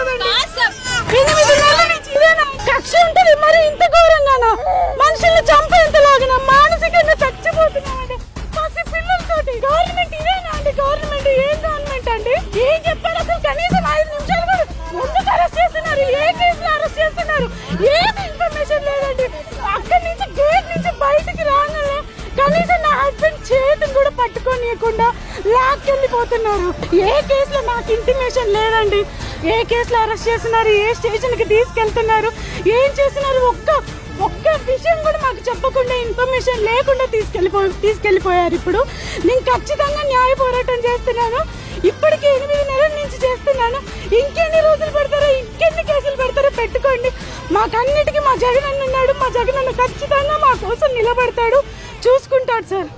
ఉంటుందండి. ఎనిమిది ఇదేనా? కక్ష ఉంటుంది. మరి ఇంత ఘోరంగానా? మనుషుల్ని చంపేంతలాగిన? మానసికంగా చచ్చిపోతున్నామండి. పసి పిల్లలతోటి. గవర్నమెంట్ ఇదేనా అండి? గవర్నమెంట్ ఏం గవర్నమెంట్ అండి? ఏం చెప్పాడు కనీసం ఐదు నిమిషాలు కూడా అరెస్ట్ చేస్తున్నారు. ఏ కేసులో అరెస్ట్ చేస్తున్నారు? ఏది ఇన్ఫర్మేషన్ లేదండి. అక్కడి నుంచి గేట్ నుంచి బయటికి రాగానే కనీసం ఈవెన్ చేతిని కూడా పట్టుకోనియకుండా లాక్కెళ్ళిపోతున్నారు. ఏ కేసులో నాకు ఇంటిమేషన్ లేదండి. ఏ కేసులో అరెస్ట్ చేస్తున్నారు ఏ స్టేషన్కి తీసుకెళ్తున్నారు ఏం చేస్తున్నారు ఒక్క ఒక్క విషయం కూడా మాకు చెప్పకుండా ఇన్ఫర్మేషన్ లేకుండా తీసుకెళ్ళిపో తీసుకెళ్ళిపోయారు ఇప్పుడు. నేను ఖచ్చితంగా న్యాయ పోరాటం చేస్తున్నాను. ఇప్పటికి ఎనిమిది నెలల నుంచి చేస్తున్నాను. ఇంకెన్ని రోజులు పెడతారో ఇంకెన్ని కేసులు పెడతారో పెట్టుకోండి. మాకన్నిటికీ మా జగన్ అన్న ఉన్నాడు. మా జగన్ అన్న ఖచ్చితంగా మా కోసం నిలబడతాడు. చూసుకుంటాడు సార్.